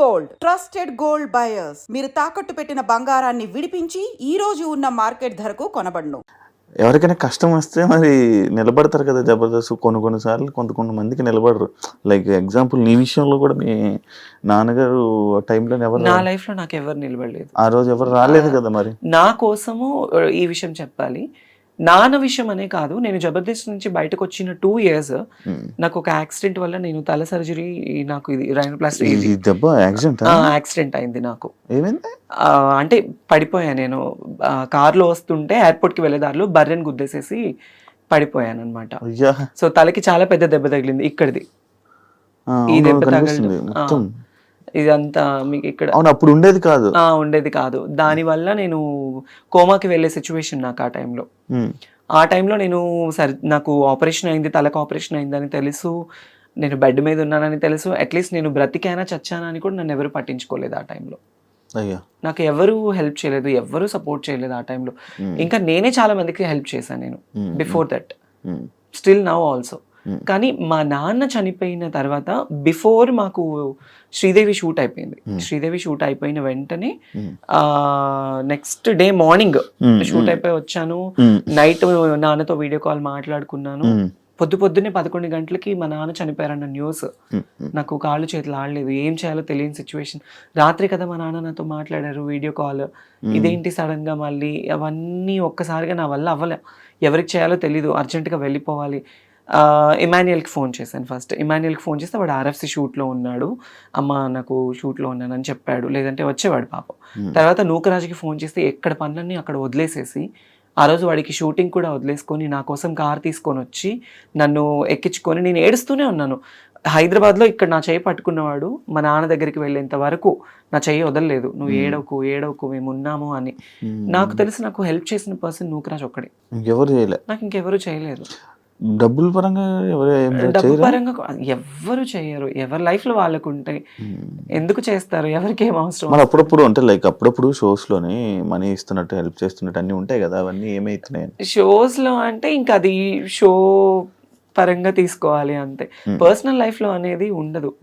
Gold. Trusted gold buyers. మీరు తాకట్టు పెట్టిన బంగారాన్ని విడిపించి ఈ రోజు ఉన్న మార్కెట్ ధరకు కొనబడును. ఎవరికైనా కష్టం వస్తే మరి నిలబడతారు కదా జబర్దస్త్ కొన్ని కొన్నిసార్లు కొంత కొంతమందికి నిలబడరు. లైక్ ఎగ్జాంపుల్ నీ విషయంలో కూడా మీ నాన్నగారు టైంలో ఎవరు నా లైఫ్లో నాకు ఎవరు నిలబడలేదు. ఆ రోజు ఎవరు రాలేదు కదా మరి? నా కోసము ఈ విషయం చెప్పాలి. నాన్న విషయం అనే కాదు నేను జబర్దస్త్ నుంచి బయటకు వచ్చిన టూ ఇయర్స్. నాకు ఒక యాక్సిడెంట్ వల్ల నేను తల సర్జరీ నాకు ఇది ఈ రైనోప్లాస్టీ దెబ్బ యాక్సిడెంట్ అయింది నాకు. అంటే పడిపోయా నేను. కార్లో వస్తుంటే ఎయిర్పోర్ట్కి వెళ్ళే దారిలో బర్రెని గుద్దేసేసి పడిపోయాను అనమాట సో తలకి చాలా పెద్ద దెబ్బ తగిలింది ఇక్కడిది. ఈ దెబ్బ. మొత్తం. ఇదంతా మీకు ఇక్కడ అవును అప్పుడు ఉండేది కాదు. ఉండేది కాదు. దానివల్ల నేను కోమాకి వెళ్ళే సిచ్యువేషన్ నాకు ఆ టైంలో ఆ టైంలో నేను సర్ నాకు ఆపరేషన్ అయింది తలకు ఆపరేషన్ అయిందని తెలుసు నేను బెడ్ మీద ఉన్నానని తెలుసు. అట్లీస్ట్ నేను బ్రతికానా చచ్చానా అని కూడా నన్ను ఎవరు పట్టించుకోలేదు ఆ టైంలో నాకు ఎవరు హెల్ప్ చేయలేదు ఎవరు సపోర్ట్ చేయలేదు ఆ టైంలో ఇంకా నేనే చాలా మందికి హెల్ప్ చేశాను నేను before that still now also. కానీ మా నాన్న చనిపోయిన తర్వాత బిఫోర్ మాకు శ్రీదేవి షూట్ అయిపోయింది. Hmm. శ్రీదేవి షూట్ అయిపోయిన వెంటనే um, next day morning shoot అయిపోయి వచ్చాను. నైట్ నాన్నతో వీడియో కాల్ మాట్లాడుకున్నాను. పొద్దు పొద్దున్నే పదకొండు గంటలకి మా నాన్న చనిపోయారన్న న్యూస్ నాకు కాళ్ళు చేతులు ఆడలేదు. ఏం చేయాలో తెలియని సిచ్యువేషన్ రాత్రి కదా మా నాన్న నాతో మాట్లాడారు వీడియో కాల్ ఇదేంటి సడన్గా మళ్ళీ? అవన్నీ ఒక్కసారిగా నా వల్ల అవ్వలే. ఎవరికి చేయాలో తెలీదు. అర్జెంటుగా వెళ్ళిపోవాలి. ఆ, ఇమాన్యుయల్కి ఫోన్ చేశాను ఫస్ట్. ఇమాన్యుయల్కి ఫోన్ చేస్తే వాడు ఆర్ఎఫ్సి షూట్లో ఉన్నాడు. అమ్మ నాకు షూట్లో ఉన్నానని చెప్పాడు. లేదంటే వచ్చేవాడు పాపం. తర్వాత నూకరాజుకి ఫోన్ చేస్తే ఎక్కడ పనులన్నీ అక్కడ వదిలేసేసి ఆ రోజు వాడికి షూటింగ్ కూడా వదిలేసుకొని నా కోసం కార్ తీసుకొని వచ్చి నన్ను ఎక్కించుకొని నేను ఏడుస్తూనే ఉన్నాను. హైదరాబాద్లో ఇక్కడ నా చేయి పట్టుకున్నవాడు మా నాన్న దగ్గరికి వెళ్ళేంత వరకు నా చెయ్యి వదలలేదు. నువ్వు ఏడవకు ఏడవకు మేము ఉన్నాము అని. నాకు తెలిసి నాకు హెల్ప్ చేసిన పర్సన్ నూకరాజ్ ఒక్కడే. ఇంకెవరు చేయలే. నాకు ఇంకెవరు చేయలేదు. డబ్బుల పరంగా ఎవరు డబ్బు పరంగా ఎవ్వరు చేయరు. ఎవరి లైఫ్లో వాళ్ళకు ఉంటాయి ఉమ్. ఎందుకు చేస్తారు? ఎవరికి ఏం అవసరం? మరి అప్పుడప్పుడు అంటే లైక్ అప్పుడప్పుడు షోస్లోని మనీ ఇస్తున్నట్టు హెల్ప్ చేస్తున్నట్టు అన్ని ఉంటాయి కదా అవన్నీ ఏమైతున్నాయి షోస్లో అంటే ఇంకా అది షో పరంగా తీసుకోవాలి అంతే. పర్సనల్ లైఫ్లో అనేది ఉండదు.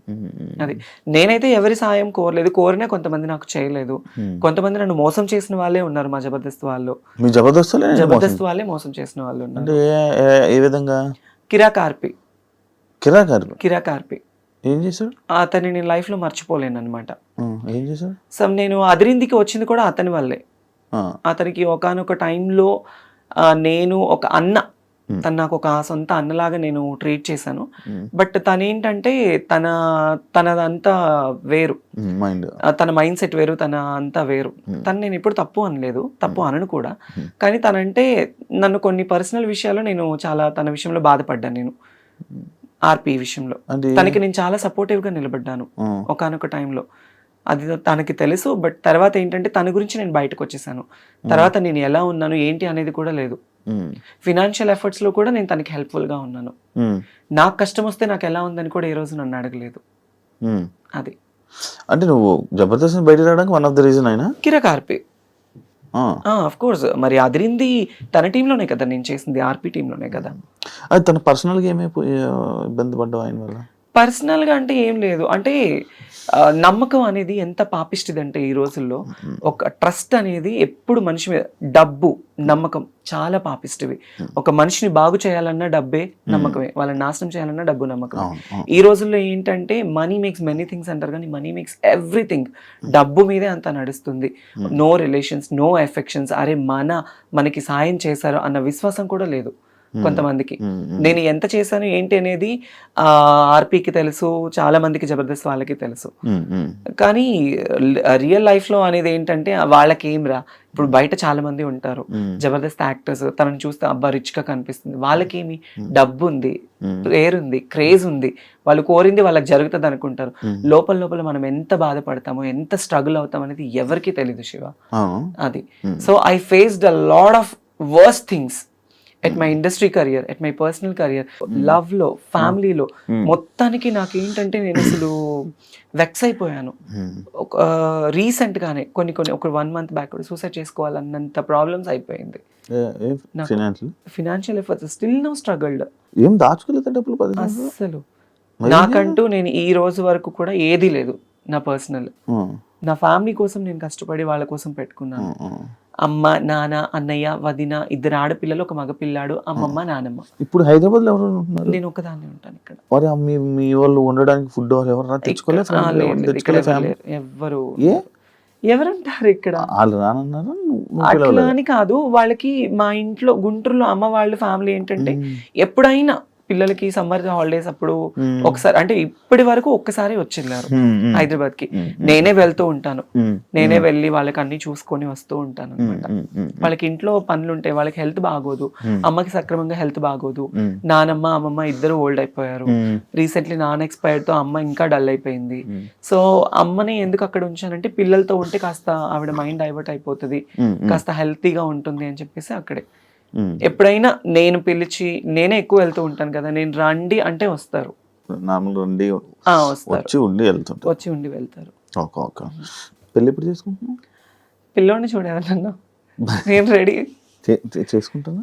అది. నేనైతే ఎవరి సాయం కోరలేదు. కోరినా కొంతమంది నాకు చేయలేదు. కొంతమంది నన్ను మోసం చేసిన వాళ్ళే ఉన్నారు మా జబర్దస్త్ వాళ్ళు. మీ జబర్దస్త్ జబర్దస్త్ వాళ్ళే మోసం చేసిన వాళ్ళు ఉన్నారు. ఏ- విధంగా? కిరా కార్పి. కిరా గారు కిరా కార్పి. ఏం చేశాడు? అతన్ని నేను లైఫ్లో మర్చిపోలేను అనమాట ఏం చేశాడు? సో నేను అదిరిందికి వచ్చింది కూడా అతని వల్లే. అతనికి ఒకనొక టైంలో నేను ఒక అన్న. తను నాకు ఒక సొంత అన్నలాగా నేను ట్రీట్ చేశాను. బట్ తనేంటంటే తన తనదంతా వేరు. ఆ, తన మైండ్ సెట్ వేరు తన అంతా వేరు. Hmm. తను నేను ఎప్పుడు తప్పు అనలేదు తప్పు అనను కూడా. Hmm. కానీ తనంటే నన్ను కొన్ని పర్సనల్ విషయాల్లో నేను చాలా తన విషయంలో బాధపడ్డాను నేను. ఆర్పి విషయంలో. తనకి నేను చాలా supportive గా నిలబడ్డాను. ఒకనొక టైంలో అది తనకి తెలుసు బట్ తర్వాత ఏంటంటే తన గురించి నేను బయటకు వచ్చేసాను. తర్వాత నేను ఎలా ఉన్నాను ఏంటి అనేది కూడా లేదు. ఫినాన్షియల్లో కూడా నేను తనకి helpful గా ఉన్నాను. నాకు కష్టం వస్తే నాకు ఎలా ఉందని కూడా ఏ రోజు నన్ను అడగలేదు. అది. అంటే నువ్వు జబర్దస్త్ బయట రావడానికి వన్ ఆఫ్ ద రీజన్ అయినా? కిరక్ ఆర్పి ఆఫ్ కోర్స్ మరి అదిరింది తన టీంలోనే కదా నేను చేసింది ఆర్పి టీంలోనే కదా. అది తన పర్సనల్గా ఏమైపోయి ఇబ్బంది పడ్డావు ఆయన వల్ల? పర్సనల్గా అంటే ఏం లేదు. అంటే నమ్మకం అనేది ఎంత పాపిష్టిది అంటే ఈ రోజుల్లో ఒక ట్రస్ట్ అనేది ఎప్పుడు మనిషి మీద డబ్బు నమ్మకం చాలా పాపిష్టివి. ఒక మనిషిని బాగు చేయాలన్నా డబ్బే నమ్మకమే. వాళ్ళని నాశనం చేయాలన్నా డబ్బు నమ్మకం. ఈ రోజుల్లో ఏంటంటే మనీ మేక్స్ మెనీ థింగ్స్ అంటారు కానీ మనీ మేక్స్ ఎవ్రీథింగ్. డబ్బు మీదే అంత నడుస్తుంది. No relations no affections. అరే మన మనకి సాయం చేశారు అన్న విశ్వాసం కూడా లేదు. కొంతమందికి. నేను ఎంత చేశాను ఏంటి అనేది ఆ ఆర్పీకి తెలుసు చాలా మందికి జబర్దస్త్ వాళ్ళకి తెలుసు. కానీ రియల్ లైఫ్లో అనేది ఏంటంటే వాళ్ళకి ఏం రా ఇప్పుడు బయట చాలా మంది ఉంటారు. జబర్దస్త్ యాక్టర్స్ తనని చూస్తే అబ్బా రిచ్గా కనిపిస్తుంది. వాళ్ళకేమి డబ్బు ఉంది పేరు ఉంది క్రేజ్ ఉంది వాళ్ళు కోరింది వాళ్ళకి జరుగుతుంది అనుకుంటారు. లోపల లోపల మనం ఎంత బాధపడతామో ఎంత స్ట్రగుల్ అవుతాం అనేది ఎవరికి తెలియదు శివ. అది. So I faced a lot of worse things. At my industry career at my personal career లవ్లో ఫ్యామిలీలో Hmm. మొత్తానికి నాకు ఏంటంటే నేను అసలు వెక్స్ అయిపోయాను రీసెంట్ గానే కొన్ని కొన్ని ఒక వన్ మంత్ బ్యాక్ సూసైడ్ చేసుకోవాలన్నంత ప్రాబ్లమ్స్ అయిపోయింది. Financial efforts still no struggled ఏం దాచుకోలేదా డబ్బులు మరి నాకంటూ నేను ఈ రోజు వరకు కూడా ఏది లేదు నా పర్సనల్ ఉమ్, నా ఫ్యామిలీ కోసం నేను కష్టపడి వాళ్ళ కోసం పెట్టుకున్నాను. ఉమ్. అమ్మ నాన్న అన్నయ్య వదిన ఇద్దరు ఆడపిల్లలు ఒక మగపిల్లాడు అమ్మమ్మ నానమ్మ. ఇప్పుడు హైదరాబాద్లో ఎవరు ఉంటున్నారు? నేను ఒకదాన్ని ఉంటాను ఇక్కడ. మరి మీ మీ వాళ్ళు ఉండడానికి ఫుడ్ ఎవరైనా తెచ్చుకోలేదు ఆ, లేదు, లేదు, ఇక్కడ తెచ్చుకోలేదు ఎవరు ఎవరుంటారు ఇక్కడ? వాళ్ళు రానన్నారా? అట్లా? అని కాదు. వాళ్ళకి మా ఇంట్లో గుంటూరులో అమ్మ వాళ్ళ ఫ్యామిలీ ఏంటంటే. ఎప్పుడైనా పిల్లలకి సమ్మర్ హాలిడేస్ అప్పుడు. ఒకసారి అంటే ఇప్పటి వరకు ఒక్కసారి వచ్చిన్నారు. హైదరాబాద్కి. నేనే వెళ్తూ ఉంటాను. నేనే వెళ్ళి వాళ్ళకి అన్ని చూసుకొని వస్తూ ఉంటాను అనమాట వాళ్ళకి ఇంట్లో పనులు ఉంటాయి వాళ్ళకి హెల్త్ బాగోదు మ్మ్. అమ్మకి సక్రమంగా హెల్త్ బాగోదు మ్మ్. నానమ్మ అమ్మమ్మ ఇద్దరు ఓల్డ్ అయిపోయారు. రీసెంట్లీ నాన్న ఎక్స్పైర్డ్తో అమ్మ ఇంకా డల్ అయిపోయింది. సో అమ్మని ఎందుకు అక్కడ ఉంచానంటే పిల్లలతో ఉంటే కాస్త ఆవిడ మైండ్ డైవర్ట్ అయిపోతుంది. కాస్త హెల్తీగా ఉంటుంది అని చెప్పేసి అక్కడే. ఎప్పుడైనా నేను పిలిచి నేనే ఎక్కువ వెళ్తూ ఉంటాను కదా నేను రండి అంటే వస్తారు. ఉండి వచ్చి ఉండి వెళ్తుంటారు. వచ్చి ఉండి వెళ్తారు. Okay okay. పెళ్ళి ఎప్పుడు చేసుకుంటున్నావు? పిల్లోడిని చూడాలన్నా నేను రెడీ చేసుకుంటానా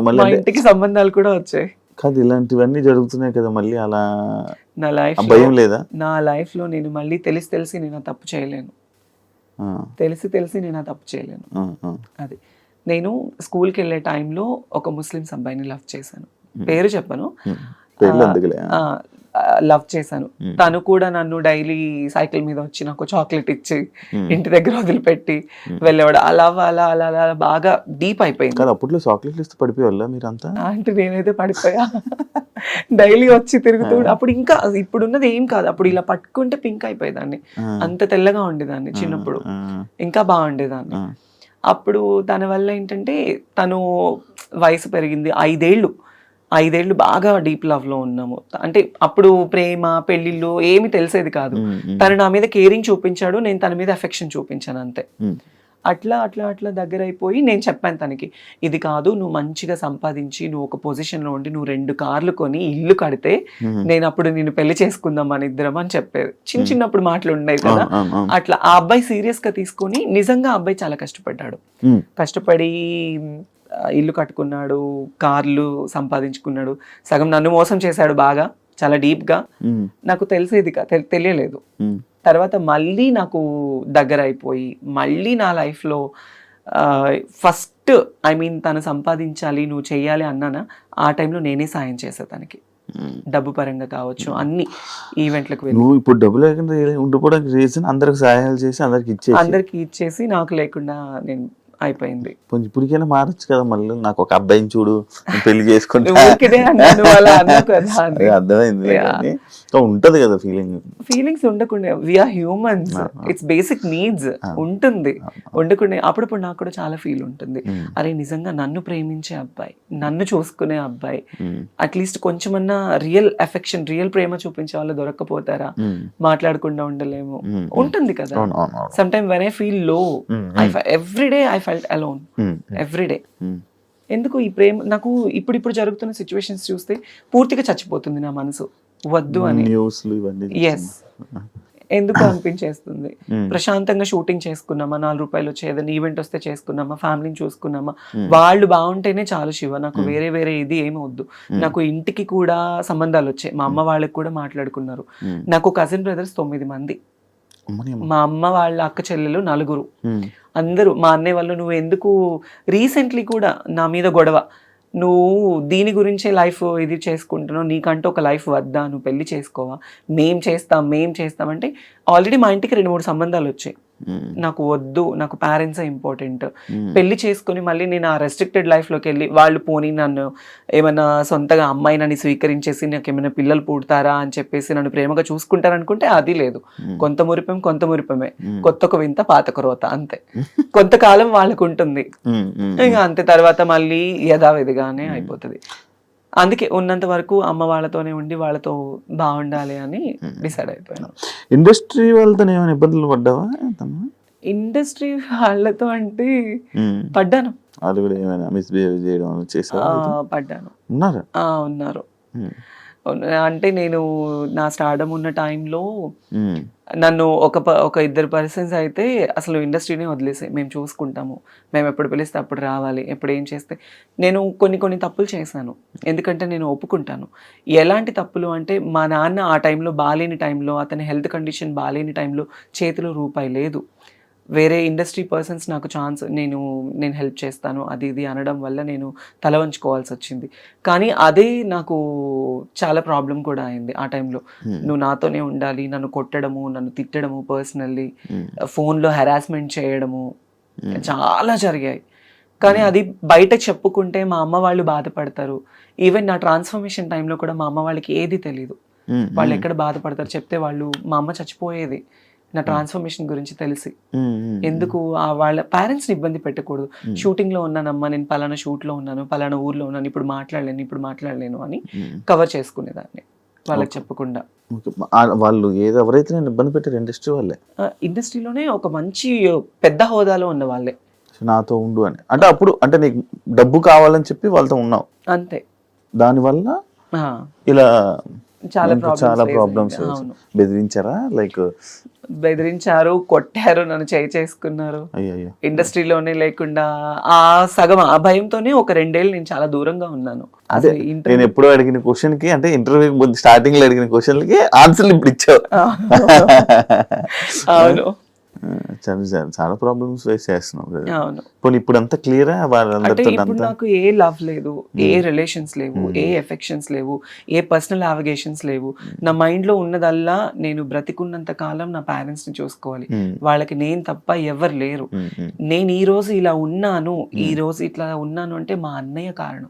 మళ్ళీ ఇంటికి సంబంధాలు కూడా వచ్చాయి. కాదు ఇలాంటివన్నీ జరుగుతున్నాయి కదా మళ్ళీ అలా నా లైఫ్ భయం లేదా? నా లైఫ్లో నేను మళ్ళీ తెలిసి తెలిసి నేను తప్పు చేయలేను. తెలిసి తెలిసి నేను తప్పు చేయలేను. అది. నేను స్కూల్కి వెళ్ళే టైంలో ఒక ముస్లిం అబ్బాయిని లవ్ చేశాను. పేరు చెప్పను. లవ్ చేశాను. తను కూడా నన్ను డైలీ సైకిల్ మీద వచ్చి నాకు చాక్లెట్ ఇచ్చి. ఇంటి దగ్గర వదిలిపెట్టి వెళ్ళేవాడు. అలా అలా అలా అలా బాగా డీప్ అయిపోయింది. కాదు అప్పట్లో చాక్లెట్లు ఇస్తే పడిపోయేవాళ్ళ మీరంతా? అంటే నేనైతే పడిపోయా. డైలీ వచ్చి తిరుగుతూ అప్పుడు ఇంకా ఇప్పుడున్నది ఏం కాదు. అప్పుడు ఇలా పట్టుకుంటే పింక్ అయిపోయేదాన్ని. అంత తెల్లగా ఉండేదాన్ని చిన్నప్పుడు. ఇంకా బాగుండేదాన్ని. అప్పుడు తన వల్ల ఏంటంటే తను వయసు పెరిగింది. ఐదేళ్ళు. ఐదేళ్ళు బాగా డీప్ లవ్లో ఉన్నాము. అంటే అప్పుడు ప్రేమ పెళ్ళిళ్ళు ఏమి తెలిసేది కాదు. తను నా మీద కేరింగ్ చూపించాడు. నేను తన మీద అఫెక్షన్ చూపించాను అంతే. అట్లా అట్లా అట్లా దగ్గర అయిపోయి నేను చెప్పాను తనకి ఇది కాదు నువ్వు మంచిగా సంపాదించి నువ్వు ఒక పొజిషన్లో ఉండి నువ్వు రెండు కార్లు కొని ఇల్లు కడితే. నేను అప్పుడు నేను పెళ్ళి చేసుకుందాం మన ఇద్దరం అని చెప్పేది చిన్న చిన్నప్పుడు మాటలు ఉండేవి కదా. అట్లా ఆ అబ్బాయి సీరియస్గా తీసుకొని నిజంగా ఆ అబ్బాయి చాలా కష్టపడ్డాడు. కష్టపడి ఇల్లు కట్టుకున్నాడు కార్లు సంపాదించుకున్నాడు సగం నన్ను మోసం చేశాడు బాగా చాలా డీప్గా మ్మ్. నాకు తెలిసేది తెలియలేదు. తర్వాత మళ్ళీ నాకు దగ్గర అయిపోయి మళ్ళీ నా లైఫ్లో ఫస్ట్ ఐ మీన్ తను సంపాదించాలి నువ్వు చెయ్యాలి అన్నానా ఆ టైంలో నేనే సాయం చేసా తనకి. డబ్బు పరంగా కావచ్చు అన్ని ఈవెంట్లకు వెళ్ళి. నువ్వు ఇప్పుడు డబ్బు లేకుండా ఉండిపోవడానికి రీజన్ అందరికి సహాయాలు చేసి అందరికి ఇచ్చేసి? అందరికి ఇచ్చేసి నాకు లేకుండా నేను అయిపోయింది. కొంచెం ఇప్పటికైనా మారచ్చు కదా మళ్ళీ. నాకు ఒక అబ్బాయిని చూడు పెళ్ళి చేసుకుంటా. అర్థమైంది ఉంటది కదా ఫీలింగ్ ఫీలింగ్స్ ఉండకుండా. We're humans it's basic needs ఉంటుంది. ఉండకుండా. అప్పుడప్పుడు నాకు కూడా చాలా ఫీల్ ఉంటుంది. అరే నిజంగా నన్ను ప్రేమించే అబ్బాయి నన్ను చూసుకునే అబ్బాయి అట్లీస్ట్ కొంచెమన్నా రియల్ అఫెక్షన్ రియల్ ప్రేమ చూపించే వాళ్ళు దొరక్కపోతారా? మాట్లాడకుండా ఉండలేము. ఉంటుంది కదా. Some time when I feel low I every day I felt alone every day. ఎందుకు ఈ ప్రేమ? నాకు ఇప్పుడిప్పుడు జరుగుతున్న సిచ్యువేషన్స్ చూస్తే పూర్తిగా చచ్చిపోతుంది నా మనసు. వద్దు అని. ఎస్ ఎందుకు అనిపించేస్తుంది? Mm. ప్రశాంతంగా షూటింగ్ చేసుకున్నామా? నాలుగు రూపాయలు వచ్చే ఏదైనా ఈవెంట్ వస్తే చేసుకున్నామా? ఫ్యామిలీని చూసుకున్నామా? వాళ్ళు బాగుంటేనే చాలు శివ. నాకు వేరే వేరే ఇది ఏమి వద్దు. నాకు ఇంటికి కూడా సంబంధాలు వచ్చాయి. మా అమ్మ వాళ్ళకి కూడా మాట్లాడుకున్నారు. నాకు కజిన్ బ్రదర్స్ తొమ్మిది మంది. మా అమ్మ వాళ్ళ అక్క చెల్లెలు నలుగురు. అందరూ మా అన్నయ్య వాళ్ళు నువ్వు ఎందుకు? రీసెంట్లీ కూడా నా మీద గొడవ. నువ్వు దీని గురించే లైఫ్ ఇది చేసుకుంటున్నావు నీకంటూ ఒక లైఫ్ వద్దా నువ్వు పెళ్ళి చేసుకోవా మేం చేస్తాం మేం చేస్తామంటే ఆల్రెడీ మా ఇంటికి రెండు మూడు సంబంధాలు వచ్చాయి. నాకు వద్దు నాకు పేరెంట్స్ ఇంపార్టెంట్ Mm. పెళ్ళి చేసుకొని మళ్ళీ నేను ఆ రెస్ట్రిక్టెడ్ లైఫ్లోకి వెళ్ళి వాళ్ళు పోనీ నన్ను ఏమైనా సొంతగా అమ్మాయి నన్ను స్వీకరించేసి నాకు ఏమైనా పిల్లలు పుడతారా అని చెప్పేసి నన్ను ప్రేమగా చూసుకుంటారనుకుంటే అది లేదు. కొంత మురిపం కొంత మురిపమే. కొత్తకు వింత పాతకు రోత అంతే. కొంతకాలం వాళ్ళకు ఉంటుంది. ఇంకా అంతే తర్వాత మళ్ళీ యథావిధిగానే అయిపోతుంది. అందుకే ఉన్నంత వరకు అమ్మ వాళ్ళతోనే ఉండి వాళ్ళతో బాగుండాలి అని డిసైడ్ అయిపోయాను. ఇండస్ట్రీ వాళ్ళతో ఏమైనా ఇబ్బందులు పడ్డావా? ఇండస్ట్రీ వాళ్ళతో అంటే. పడ్డాను. వాళ్ళు కూడా ఏమైనా మిస్బిహేవ్ చేయడం పడ్డాను. ఉన్నారా? ఆ, ఉన్నారు. అంటే నేను నా స్టార్డమ్ ఉన్న టైంలో నన్ను ఒక ప- ఒక ఇద్దరు పర్సన్స్ అయితే అసలు ఇండస్ట్రీనే వదిలేసాయి. మేము చూసుకుంటాము. మేము ఎప్పుడు పిలిస్తే అప్పుడు రావాలి. ఎప్పుడు ఏం చేస్తే. నేను కొన్ని కొన్ని తప్పులు చేశాను. ఎందుకంటే నేను ఒప్పుకుంటాను. ఎలాంటి తప్పులు అంటే మా నాన్న ఆ టైంలో బాగాలేని టైంలో అతని హెల్త్ కండిషన్ బాగాలేని టైంలో చేతిలో రూపాయి లేదు. వేరే ఇండస్ట్రీ పర్సన్స్ నాకు ఛాన్స్ నేను నేను హెల్ప్ చేస్తాను అది ఇది అనడం వల్ల నేను తల వంచుకోవాల్సి వచ్చింది. కానీ అదే నాకు చాలా ప్రాబ్లం కూడా అయింది ఆ టైంలో. Hmm. నువ్వు నాతోనే ఉండాలి నన్ను కొట్టడము నన్ను తిట్టడము పర్సనల్లీ ఉమ్, ఫోన్లో హెరాస్మెంట్ చేయడము ఉమ్, చాలా జరిగాయి. కానీ అది బయట చెప్పుకుంటే మా అమ్మ వాళ్ళు బాధపడతారు. ఈవెన్ నా ట్రాన్స్ఫర్మేషన్ టైంలో కూడా మా అమ్మ వాళ్ళకి ఏది తెలియదు వాళ్ళు ఎక్కడ బాధపడతారు చెప్తే వాళ్ళు మా అమ్మ చచ్చిపోయేది. నా ట్రాన్స్ఫర్మేషన్ గురించి తెలిసి. ఉమ్, ఉమ్, ఎందుకు ఆ వాళ్ళ పేరెంట్స్ని ఇబ్బంది పెట్టకూడదు? Hmm. షూటింగ్లో ఉన్నానమ్మా నేను పలానా షూట్లో ఉన్నాను పలానా ఊర్లో ఉన్నాను ఇప్పుడు మాట్లాడలేను ఇప్పుడు మాట్లాడలేను అని. కవర్ చేసుకునేదాన్ని వాళ్ళకి చెప్పకుండా. వాళ్ళు ఏది ఎవరైతే నేను ఇబ్బంది పెట్టారు ఇండస్ట్రీ వాళ్ళే. ఇండస్ట్రీలోనే ఒక మంచి పెద్ద హోదాలో ఉన్న వాళ్ళే నాతో ఉండు అని. అంటే అప్పుడు అంటే నీకు డబ్బు కావాలని చెప్పి వాళ్ళతో ఉన్నావు. అంతే. దానివల్ల ఇలా చాలా చాలా ప్రాబ్లమ్స్ బెదిరించారా? లైక్ బెదిరించారు కొట్టారు నన్ను చేయి చేసుకున్నారు. అయ్యో ఇండస్ట్రీలోనే లేకుండా ఆ సగం ఆ భయంతోనే ఒక రెండేళ్ళు నేను చాలా దూరంగా ఉన్నాను. అదే నేను ఎప్పుడో అడిగిన క్వశ్చన్కి అంటే ఇంటర్వ్యూ ముందు స్టార్టింగ్లో అడిగిన క్వశ్చన్కి ఆన్సర్లు ఇప్పుడు ఇచ్చావు. అవును. చాలా చాలా- ప్రాబ్లమ్స్ ఫేస్. అవును. పోనీ ఇప్పుడు అంతా క్లియరా అంటే వాళ్ళందరితో ఇప్పుడు నాకు ఏ లవ్ లేదు ఏ రిలేషన్స్ లేవు ఏ ఎఫెక్షన్స్ లేవు ఏ పర్సనల్ అవగేషన్స్ లేవు. నా మైండ్లో ఉన్నదల్లా నేను బ్రతికున్నంత కాలం నా పేరెంట్స్ని చూసుకోవాలి వాళ్ళకి నేను తప్ప ఎవరు లేరు. నేను ఈ రోజు ఇలా ఉన్నాను ఈ రోజు ఇట్లా ఉన్నాను అంటే మా అన్నయ్య కారణం.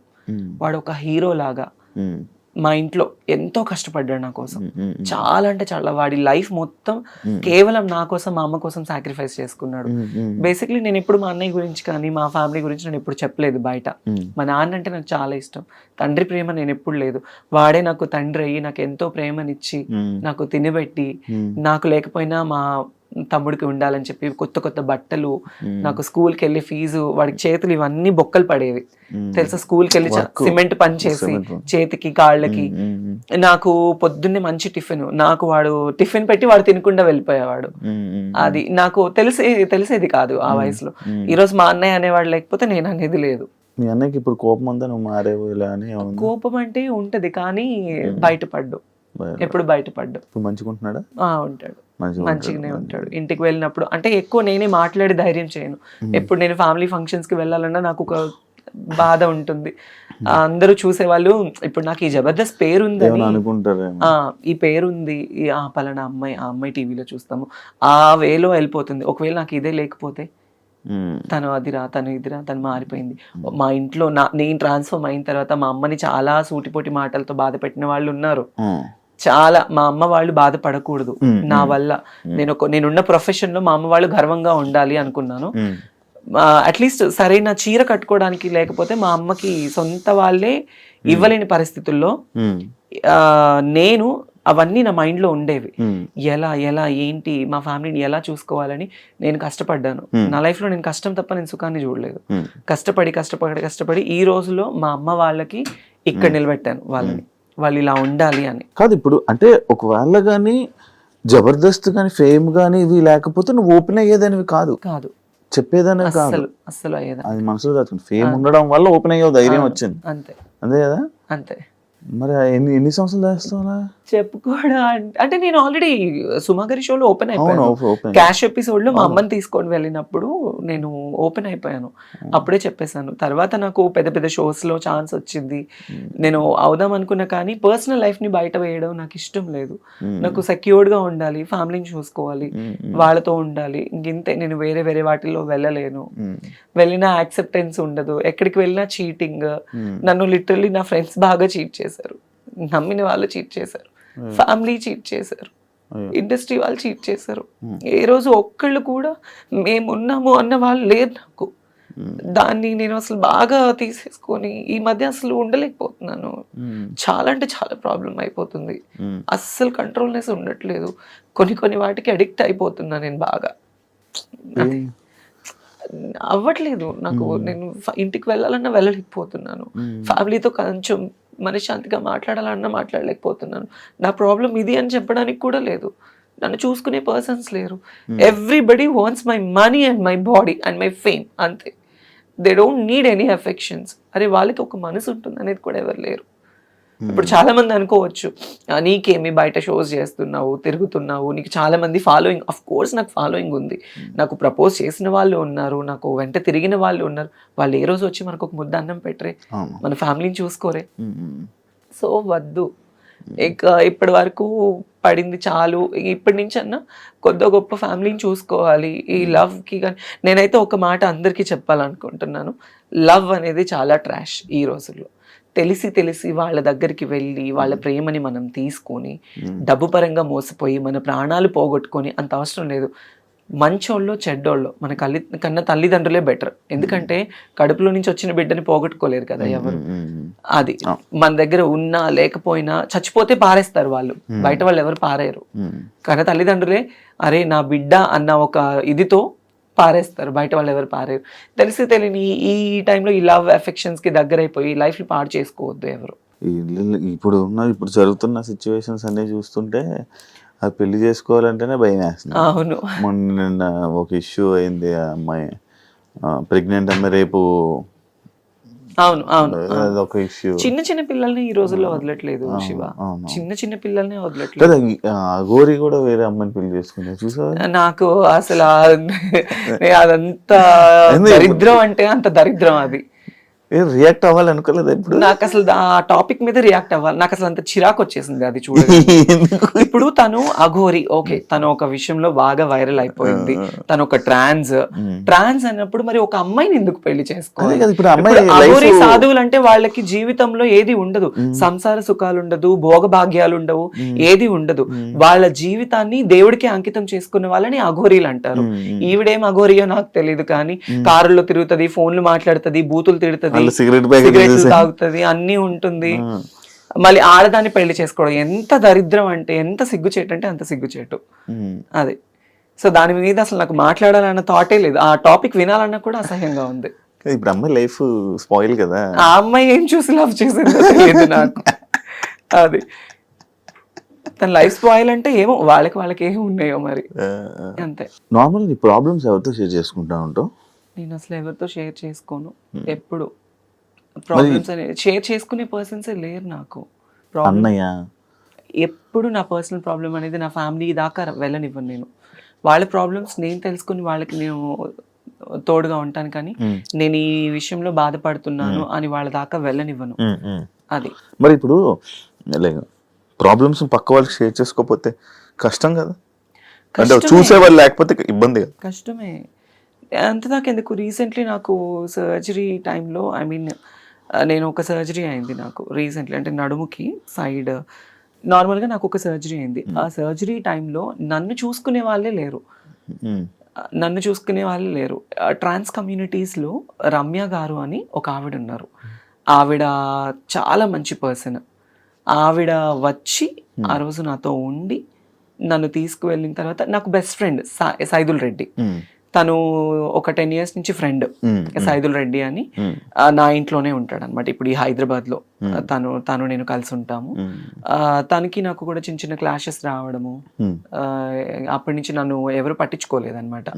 వాడు ఒక హీరో లాగా. మా ఇంట్లో ఎంతో కష్టపడ్డాడు నా కోసం. చాలా అంటే చాలా. వాడి లైఫ్ మొత్తం. కేవలం నా కోసం మా అమ్మ కోసం సాక్రిఫైస్ చేసుకున్నాడు. బేసిక్లీ నేను ఎప్పుడు మా అన్నయ్య గురించి కానీ మా ఫ్యామిలీ గురించి నేను ఎప్పుడు చెప్పలేదు బయట. మా నాన్న అంటే నాకు చాలా ఇష్టం. తండ్రి ప్రేమ నేను ఎప్పుడు లేదు. వాడే నాకు తండ్రి అయ్యి నాకు ఎంతో ప్రేమనిచ్చి నాకు తినబెట్టి నాకు లేకపోయినా మా తమ్ముడికి ఉండాలని చెప్పి కొత్త కొత్త బట్టలు నాకు స్కూల్కి వెళ్ళి ఫీజు వాడికి చేతులు ఇవన్నీ బొక్కలు పడేవి. తెలుసా? స్కూల్కి వెళ్ళి. సిమెంట్ పని చేసి. చేతికి కాళ్ళకి నాకు పొద్దున్నే మంచి టిఫిన్. నాకు వాడు టిఫిన్ పెట్టి వాడు తినకుండా వెళ్ళిపోయేవాడు. అది నాకు తెలిసే తెలిసేది కాదు ఆ వయసులో. ఉమ్. ఈ రోజు మా అన్నయ్య అనేవాడు లేకపోతే నేను అనేది లేదు. మీ అన్నకి ఇప్పుడు కోపం ఉందా? నువ్వు మారేవు ఇలా అని ఏమన్నా? కోపం అంటే ఉంటది కానీ బయటపడ్డు. బయ- ఎప్పుడు బయటపడ్డు. ఇప్పుడు మంచిగుంటున్నాడా? ఆ ఉంటాడు. మంచిగా మంచిగానే ఉంటాడు. ఇంటికి వెళ్ళినప్పుడు అంటే ఎక్కువ నేనే మాట్లాడి ధైర్యం చేయను. ఎప్పుడు నేను ఫ్యామిలీ ఫంక్షన్స్కి వెళ్ళాలన్నా నాకు ఒక బాధ ఉంటుంది. అందరూ చూసేవాళ్ళు ఇప్పుడు నాకు ఈ జబర్దస్త్ పేరు ఉందని ఆ ఈ పేరుంది. ఈ ఆ పలానా అమ్మాయి ఆ అమ్మాయి టీవీలో చూస్తాము. ఆ వేలో వెళ్ళిపోతుంది. ఒకవేళ నాకు ఇదే లేకపోతే తను అదిరా తను ఇదిరా తను మారిపోయింది. మా ఇంట్లో నా నేను ట్రాన్స్ఫర్మ్ అయిన తర్వాత మా అమ్మని చాలా సూటిపోటి మాటలతో బాధ పెట్టిన వాళ్ళు ఉన్నారు. చాలా మా అమ్మ వాళ్ళు బాధపడకూడదు. నా. వల్ల. నేను ఒక నేనున్న ప్రొఫెషన్లో మా అమ్మ వాళ్ళు గర్వంగా ఉండాలి అనుకున్నాను. అట్లీస్ట్ సరైన చీర కట్టుకోవడానికి లేకపోతే మా అమ్మకి సొంత వాళ్ళే ఇవ్వలేని పరిస్థితుల్లో నేను అవన్నీ నా మైండ్లో ఉండేవి. ఎలా ఎలా ఏంటి మా ఫ్యామిలీని ఎలా చూసుకోవాలని నేను కష్టపడ్డాను. నా లైఫ్లో నేను కష్టం తప్ప నేను సుఖాన్ని చూడలేదు. కష్టపడి కష్టపడి కష్టపడి ఈ రోజులో మా అమ్మ వాళ్ళకి ఇక్కడ నిలబెట్టాను వాళ్ళని. వాళ్ళు ఇలా ఉండాలి అని. కాదు ఇప్పుడు అంటే ఒకవేళ కానీ జబర్దస్త్ కానీ ఫేమ్ కానీ ఇవి లేకపోతే నువ్వు ఓపెన్ అయ్యేదానివి కాదు. కాదు. చెప్పేదానివి కాదు. అయ్యేదా అది మనసులో దాచుకుంది ఫేమ్ ఉండడం వల్ల ఓపెన్ అయ్యే ధైర్యం వచ్చింది. అంతే. అంతే కదా? అంతే. మరి ఎన్ని ఎన్ని సంవత్సరాలు చేస్తావు? చెప్పుకోవడం అంటే- నేను ఆల్రెడీ సుమగరి షోలో ఓపెన్ అయిపోయాను. క్యాష్ ఎపిసోడ్లో మా అమ్మని తీసుకొని వెళ్ళినప్పుడు నేను ఓపెన్ అయిపోయాను. అప్పుడే చెప్పేశాను. తర్వాత నాకు పెద్ద పెద్ద షోస్లో ఛాన్స్ వచ్చింది. నేను అవుదాం అనుకున్నా కానీ పర్సనల్ లైఫ్ని బయట వేయడం నాకు ఇష్టం లేదు. నాకు సెక్యూర్డ్గా ఉండాలి ఫ్యామిలీని చూసుకోవాలి వాళ్ళతో ఉండాలి. ఇంతే నేను వేరే వేరే వాటిల్లో వెళ్ళలేను. వెళ్ళినా యాక్సెప్టెన్స్ ఉండదు. ఎక్కడికి వెళ్ళినా చీటింగ్ నన్ను లిటరల్లీ నా ఫ్రెండ్స్ బాగా చీట్ చేశారు. నమ్మిన వాళ్ళు చీట్ చేశారు. ఫ్యామిలీ చీట్ చేశారు. ఇండస్ట్రీ వాళ్ళు చీట్ చేశారు. ఏ రోజు ఒక్కళ్ళు కూడా మేము ఉన్నాము అన్న వాళ్ళు లేరు నాకు. దాన్ని నేను అసలు బాగా తీసేసుకొని ఈ మధ్య అసలు ఉండలేకపోతున్నాను. చాలా అంటే చాలా ప్రాబ్లం అయిపోతుంది. అస్సలు కంట్రోల్నెస్ ఉండట్లేదు. కొన్ని కొన్ని వాటికి అడిక్ట్ అయిపోతున్నా నేను బాగా. అవ్వట్లేదు. నాకు నేను ఇంటికి వెళ్ళాలన్నా వెళ్ళలేకపోతున్నాను. ఫ్యామిలీతో కొంచెం మనశ్శాంతిగా మాట్లాడాలన్నా మాట్లాడలేకపోతున్నాను. నా ప్రాబ్లం ఇది అని చెప్పడానికి కూడా లేదు. నన్ను చూసుకునే పర్సన్స్ లేరు. Everybody wants my money and my body and my fame అంతే. They don't need any affections అరే వాళ్ళకి ఒక మనసు ఉంటుంది అనేది కూడా ఎవరు లేరు. ఇప్పుడు చాలా మంది అనుకోవచ్చు "ఆ, నీకేమి బయట షోస్ చేస్తున్నావు తిరుగుతున్నావు నీకు చాలా మంది ఫాలోయింగ్ అఫ్ కోర్స్ నాకు ఫాలోయింగ్ ఉంది. నాకు ప్రపోజ్ చేసిన వాళ్ళు ఉన్నారు నాకు వెంట తిరిగిన వాళ్ళు ఉన్నారు. వాళ్ళు ఏ రోజు వచ్చి మనకు ఒక ముద్ద అన్నం పెట్టరే మన ఫ్యామిలీని చూసుకోరే. సో వద్దు. ఇక ఇప్పటి వరకు పడింది చాలు. ఇప్పటి నుంచి అన్న కొద్ది గొప్ప ఫ్యామిలీని చూసుకోవాలి. ఈ లవ్కి కానీ నేనైతే ఒక మాట అందరికీ చెప్పాలనుకుంటున్నాను. లవ్ అనేది చాలా ట్రాష్ ఈ రోజుల్లో. తెలిసి తెలిసి వాళ్ళ దగ్గరికి వెళ్ళి వాళ్ళ ప్రేమని మనం తీసుకొని డబ్బు పరంగా మోసపోయి మన ప్రాణాలు పోగొట్టుకొని అంత అవసరం లేదు. మంచోళ్ళు చెడ్డోళ్ళు మన కల్లి కన్నా తల్లిదండ్రులే బెటర్. ఎందుకంటే కడుపులో నుంచి వచ్చిన బిడ్డని పోగొట్టుకోలేరు కదా ఎవరు. అది మన దగ్గర ఉన్నా లేకపోయినా చచ్చిపోతే పారేస్తారు వాళ్ళు. బయట వాళ్ళు ఎవరు పారేయరు. ఉమ్. కానీ తల్లిదండ్రులే అరే నా బిడ్డ అన్న ఒక ఇదితో పారేస్తారు. బయట వాళ్ళు ఎవరు పారేరు. తెలిసి తెలియని ఈ టైంలో ఈ లవ్ ఎఫెక్షన్స్కి దగ్గరైపోయి లైఫ్ని పాడు చేసుకోవద్దు ఎవరు. ఇప్పుడు ఉన్న ఇప్పుడు జరుగుతున్న సిచ్యువేషన్స్ అన్ని చూస్తుంటే అది పెళ్ళి చేసుకోవాలంటేనే భయం వేస్తుంది. అవును. మొన్న నిన్న ఒక ఇష్యూ అయింది ఆ అమ్మాయి. ప్రెగ్నెంట్ అమ్మాయి రేపు అవును అవును అది ఒక ఇష్యూ చిన్న చిన్న పిల్లల్ని ఈ రోజుల్లో వదలట్లేదు శివ. చిన్న చిన్న పిల్లల్ని వదలట్లేదు. గోరి కూడా వేరే అమ్మాయిని పెళ్ళి చేసుకున్నా చూసావా? నాకు అసలు అదంతా? దరిద్రం అంటే అంత దరిద్రం అది. రియాక్ట్ అవ్వాలనుకోలేదు ఇప్పుడు? నాకు అసలు ఆ టాపిక్ మీద రియాక్ట్ అవ్వాలి. నాకు అసలు అంత చిరాకు వచ్చేసింది అది ఎందుకు? ఇప్పుడు తను అఘోరి ఓకే తను ఒక విషయంలో బాగా వైరల్ అయిపోయింది. తను ఒక ట్రాన్స్ ట్రాన్స్ అన్నప్పుడు మరి ఒక అమ్మాయిని ఎందుకు పెళ్ళి చేసుకోవాలి? ఇప్పుడు అఘోరి సాధువులు అంటే వాళ్ళకి జీవితంలో ఏది ఉండదు. సంసార సుఖాలు ఉండదు భోగ భాగ్యాలు ఉండవు ఏది ఉండదు. వాళ్ళ జీవితాన్ని దేవుడికి అంకితం చేసుకున్న వాళ్ళని అఘోరీలు అంటారు. ఈవిడేం అఘోరియో నాకు తెలియదు కానీ కారులో తిరుగుతది ఫోన్లు మాట్లాడుతది బూతులు తిడుతది సిగరెట్ తాగుతుంది అన్ని ఉంటుంది. మళ్ళీ ఆడదాన్ని పెళ్ళి చేసుకోవడం ఎంత దరిద్రం అంటే ఎంత సిగ్గుచేటు అంటే అంత సిగ్గుచేటు. అది. సో దాని మీద అసలు నాకు మాట్లాడాలన్న థాటే లేదు. ఆ టాపిక్ వినాలన్నా కూడా అసహ్యంగా ఉంది. ఇప్పుడు అమ్మాయి లైఫ్ స్పాయిల్ కదా. ఆ అమ్మాయి ఏం చూసి లవ్ చేసిందో నాకు. అది. తన లైఫ్ స్పాయిల్ అంటే ఏమో వాళ్ళకి వాళ్ళకి ఏమి ఉన్నాయో మరి. అంతే. నార్మల్ ప్రాబ్లమ్స్ ఎవరితో షేర్ చేసుకుంటా ఉంటావు? నేను అసలు ఎవరితో షేర్ చేసుకోను? ఎప్పుడు? ప్రాబ్లమ్స్ అనేది షేర్ చేసుకునే పర్సన్సే లేరు నాకు. అన్నయ్య? ఎప్పుడు నా పర్సనల్ ప్రాబ్లం అనేది నా ఫ్యామిలీ దాకా వెళ్ళనివ్వను నేను. వాళ్ళ ప్రాబ్లమ్స్ నేను తెలుసుకుని వాళ్ళకి నేను తోడుగా ఉంటాను కానీ. నేను ఈ విషయంలో బాధపడుతున్నాను అని వాళ్ళ దాకా వెళ్ళనివ్వను. అది. మరి ఇప్పుడు ప్రాబ్లమ్స్ పక్క వాళ్ళకి షేర్ చేసుకోకపోతే కష్టం కదా? అంటే కష్టమే. చూసేవాళ్ళు లేకపోతే ఇబ్బంది కదా? కష్టమే. ఎందుకు రీసెంట్లీ నాకు సర్జరీ టైంలో ఐ మీన్ నేను ఒక సర్జరీ అయింది నాకు రీసెంట్లీ అంటే నడుముకి సైడ్ నార్మల్గా నాకు ఒక సర్జరీ అయింది. ఆ సర్జరీ టైంలో నన్ను చూసుకునే వాళ్ళే లేరు. ఉమ్. నన్ను చూసుకునే వాళ్ళు లేరు. ట్రాన్స్ కమ్యూనిటీస్లో రమ్య గారు అని ఒక ఆవిడ ఉన్నారు. ఆవిడ చాలా మంచి పర్సన్ ఆవిడ వచ్చి ఆ రోజు నాతో ఉండి నన్ను తీసుకువెళ్ళిన తర్వాత నాకు బెస్ట్ ఫ్రెండ్ సైదుల్ రెడ్డి. తను ఒక టెన్ ఇయర్స్ నుంచి ఫ్రెండ్. సైదుల్ రెడ్డి అని. నా ఇంట్లోనే ఉంటాడు అనమాట ఇప్పుడు ఈ హైదరాబాద్లో తను తను నేను కలిసి ఉంటాము. తనకి నాకు కూడా చిన్న చిన్న క్లాషెస్ రావడము. అప్పటి నుంచి నన్ను ఎవరు పట్టించుకోలేదన్నమాట.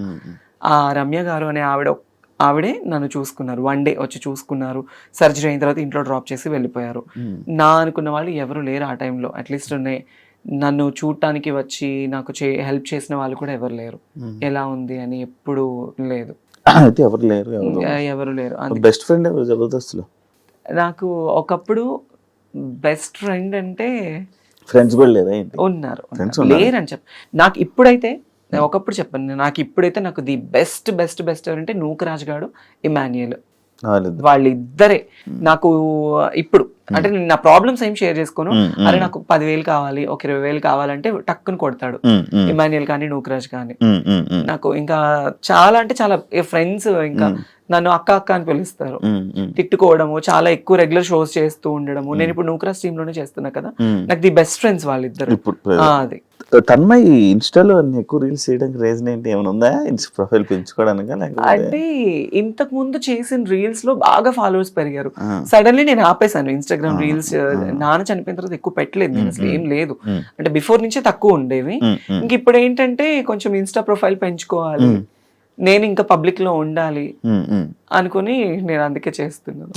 ఆ రమ్య గారు అనే ఆవిడ ఆవిడే నన్ను చూసుకున్నారు. వన్ డే వచ్చి చూసుకున్నారు. సర్జరీ అయిన తర్వాత ఇంట్లో డ్రాప్ చేసి వెళ్ళిపోయారు. నా అనుకున్న వాళ్ళు ఎవరు లేరు ఆ టైంలో. అట్లీస్ట్ నన్ను చూడటానికి వచ్చి నాకు చే హెల్ప్ చేసిన వాళ్ళు కూడా ఎవరు లేరు. ఎలా ఉంది అని ఎప్పుడు లేదు. అయితే ఎవరు లేరు ఎవరు లేరు. బెస్ట్ ఫ్రెండ్ ఎవరు జబర్దస్త్లో? నాకు ఒకప్పుడు బెస్ట్ ఫ్రెండ్ అంటే ఫ్రెండ్స్ కూడా ఏంటి? ఉన్నారు. లేరని చెప్ప నాకు ఇప్పుడైతే ఒకప్పుడు చెప్పాను నాకు ఇప్పుడైతే నాకు ది బెస్ట్ బెస్ట్ బెస్ట్ ఎవరంటే నూకరాజ్ గాడు ఇమాన్యుయల్. వాళ్ళిద్దరే. నాకు ఇప్పుడు అంటే నేను నా ప్రాబ్లమ్స్ ఏం షేర్ చేసుకోను. అరే నాకు పదివేలు కావాలి ఒక ఇరవై వేలు కావాలంటే టక్కుని కొడతాడు. ఇమాన్యుయల్ కానీ నూకరాజ్ కానీ. నాకు ఇంకా చాలా అంటే చాలా ఫ్రెండ్స్ ఇంకా నన్ను అక్క అక్క అని పిలుస్తారు. తిట్టుకోవడము చాలా ఎక్కువ రెగ్యులర్ షోస్ చేస్తూ ఉండడము. నేను ఇప్పుడు నూకరాజ్ టీమ్లోనే చేస్తున్నా కదా. నాకు ది బెస్ట్ ఫ్రెండ్స్ వాళ్ళిద్దరు. అది. తన్మయ్ ఇన్స్టాలో ఎక్కువ రీల్స్ చేయడానికి రీజన్ ఏంటి ఏమైనా ఉందా ప్రొఫైల్ పెంచుకోవడానికా అంటే ఇంతకు ముందు చేసిన రీల్స్లో బాగా ఫాలోవర్స్ పెరిగారు. సడన్లీ నేను ఆపేశాను ఇన్స్టాగ్రామ్ రీల్స్. నాన్న చనిపోయిన తర్వాత ఎక్కువ పెట్టలేదు నేను అసలు ఏం లేదు అంటే బిఫోర్ నుంచే తక్కువ ఉండేవి. ఇంక ఇప్పుడు ఏంటంటే కొంచెం ఇన్స్టా ప్రొఫైల్ పెంచుకోవాలి. నేను ఇంకా పబ్లిక్లో ఉండాలి. అనుకుని నేను అందుకే చేస్తున్నాను